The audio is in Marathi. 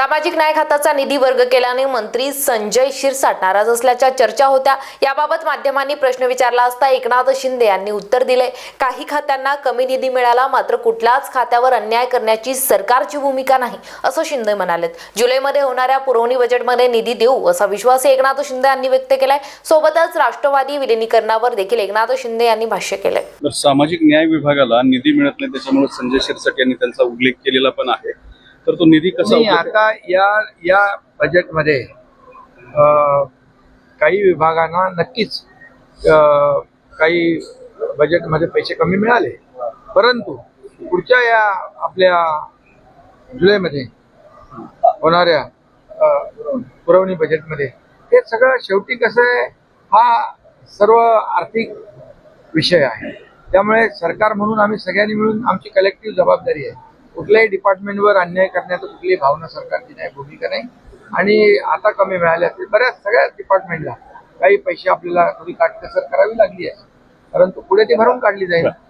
सामाजिक न्याय खात्याचा निधी वर्ग केल्याने मंत्री संजय शिरसाट नाराज असल्याच्या चर्चा होत्या. याबाबत माध्यमांनी प्रश्न विचारला असता एकनाथ शिंदे यांनी उत्तर दिले. काही खात्यांना कमी निधी मिळाला मात्र कुठल्याच खात्यावर अन्याय करण्याची सरकारची भूमिका नाही असं शिंदे म्हणालेत. जुलैमध्ये होणाऱ्या पुरवणी बजेटमध्ये निधी देऊ असा विश्वास एकनाथ शिंदे यांनी व्यक्त केलाय. सोबतच राष्ट्रवादी विलिनीकरणावर देखील एकनाथ शिंदे यांनी भाष्य केलंय. सामाजिक न्याय विभागाला निधी मिळत नाही त्याच्यामुळे संजय शिरसाट यांनी त्यांचा उल्लेख केलेला पण आहे. तर तो निधी कसा नाही आता या या बजेटमध्ये अ, काही विभागांना नक्कीच अ, काही बजेटमध्ये पैसे कमी मिळाले. परंतु पुढच्या या आपल्या जुलैमध्ये होणाऱ्या अ, पुरवणी बजेटमध्ये हे सगळं शेवटी कसं आहे हा सर्व आर्थिक विषय आहे. त्यामुळे सरकार म्हणून आम्ही सगळ्यांनी मिळून आमची कलेक्टिव्ह जबाबदारी आहे. कुठल्याही डिपार्टमेंटवर अन्याय करण्याचं कुठलीही भावना सरकारची नाही भूमिका नाही. आणि आता कमी मिळाले असतील. बऱ्याच सगळ्याच डिपार्टमेंटला काही पैसे आपल्याला थोडी काटकसर करावी लागली आहे. परंतु पुढे ती भरून काढली जाईल.